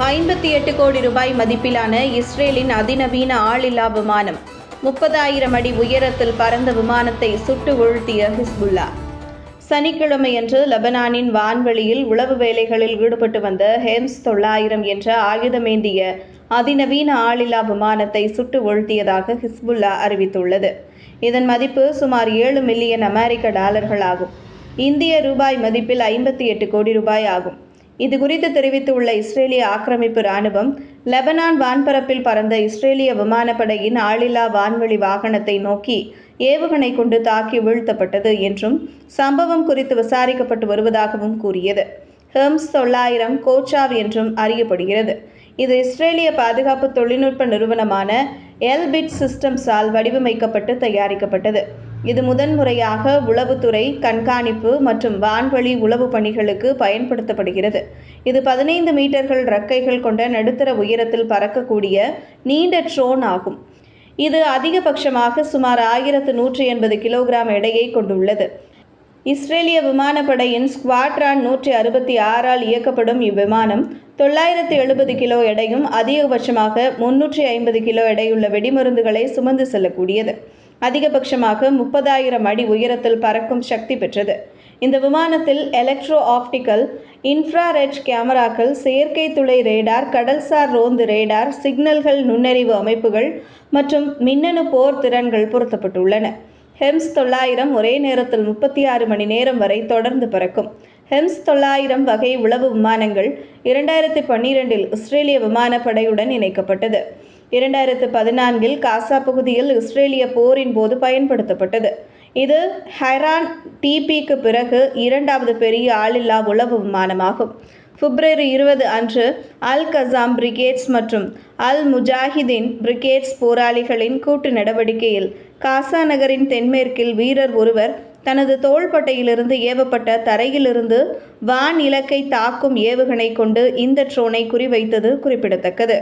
ஐம்பத்தி எட்டு கோடி ரூபாய் மதிப்பிலான இஸ்ரேலின் அதிநவீன ஆளில்லா விமானம் முப்பதாயிரம் அடி உயரத்தில் பறந்த விமானத்தை சுட்டு வீழ்த்திய ஹிஸ்புல்லா. சனிக்கிழமையன்று லெபனானின் வான்வெளியில் உளவு வேலைகளில் ஈடுபட்டு வந்த ஹெம்ஸ் தொள்ளாயிரம் என்ற ஆயுதமேந்திய அதிநவீன ஆளில்லா விமானத்தை சுட்டு வீழ்த்தியதாக ஹிஸ்புல்லா அறிவித்துள்ளது. இதன் மதிப்பு சுமார் ஏழு மில்லியன் அமெரிக்க டாலர்கள் ஆகும் இந்திய ரூபாய் மதிப்பில் ஐம்பத்தி எட்டு கோடி ரூபாய் ஆகும். இது குறித்து தெரிவித்துள்ள இஸ்ரேலிய ஆக்கிரமிப்பு ராணுவம் லெபனான் வான்பரப்பில் பறந்த இஸ்ரேலிய விமானப்படையின் ஆளில்லா வான்வெளி வாகனத்தை நோக்கி ஏவுகணை கொண்டு தாக்கி வீழ்த்தப்பட்டது என்றும் சம்பவம் குறித்து விசாரிக்கப்பட்டு வருவதாகவும் கூறியது. ஹெம்ஸ் தொள்ளாயிரம் கோச்சாவ் என்றும் அறியப்படுகிறது. இது இஸ்ரேலிய பாதுகாப்பு தொழில்நுட்ப நிறுவனமான எல்பிட் சிஸ்டம்ஸால் வடிவமைக்கப்பட்டு தயாரிக்கப்பட்டது. இது முதன்முறையாக உளவுத்துறை கண்காணிப்பு மற்றும் வான்வழி உளவு பணிகளுக்கு பயன்படுத்தப்படுகிறது. இது பதினைந்து மீட்டர்கள் ரக்கைகள் கொண்ட நடுத்தர உயரத்தில் பறக்கக்கூடிய நீண்ட ட்ரோன் ஆகும். இது அதிகபட்சமாக சுமார் ஆயிரத்து நூற்றி எண்பது கிலோகிராம் எடையை கொண்டுள்ளது. இஸ்ரேலிய விமானப்படையின் ஸ்குவாட்ரான் நூற்றி அறுபத்தி ஆறால் இயக்கப்படும் இவ்விமானம் தொள்ளாயிரத்து எழுபது கிலோ எடையும் அதிகபட்சமாக முன்னூற்றி ஐம்பது கிலோ எடையுள்ள வெடிமருந்துகளை சுமந்து செல்லக்கூடியது. அதிகபட்சமாக முப்பதாயிரம் அடி உயரத்தில் பறக்கும் சக்தி பெற்றது. இந்த விமானத்தில் எலக்ட்ரோ ஆப்டிக்கல் இன்ஃப்ராரெட் கேமராக்கள் செயற்கை துளை ரேடார் கடல்சார் ரோந்து ரேடார் சிக்னல்கள் நுண்ணறிவு அமைப்புகள் மற்றும் மின்னணு போர் திறன்கள் பொருத்தப்பட்டுள்ளன. ஹெம்ஸ் தொள்ளாயிரம் ஒரே நேரத்தில் முப்பத்தி ஆறு மணி நேரம் வரை தொடர்ந்து பறக்கும். ஹெம்ஸ் தொள்ளாயிரம் வகை உளவு விமானங்கள் இரண்டாயிரத்தி பன்னிரெண்டில் இஸ்ரேலிய விமானப்படையுடன் இணைக்கப்பட்டது. இரண்டாயிரத்து பதினான்கில் காசா பகுதியில் இஸ்ரேலிய போரின் போது பயன்படுத்தப்பட்டது. இது ஹைரான் டிபிக்கு பிறகு இரண்டாவது பெரிய ஆளில்லா உளவு விமானமாகும். பிப்ரவரி இருபது அன்று அல் கசாம் பிரிகேட்ஸ் மற்றும் அல் முஜாஹிதீன் பிரிகேட்ஸ் போராளிகளின் கூட்டு நடவடிக்கையில் காசா நகரின் தென்மேற்கில் வீரர் ஒருவர் தனது தோள்பட்டையிலிருந்து ஏவப்பட்ட தரையிலிருந்து வான் இலக்கை தாக்கும் ஏவுகணை கொண்டு இந்த ட்ரோனை குறிவைத்தது குறிப்பிடத்தக்கது.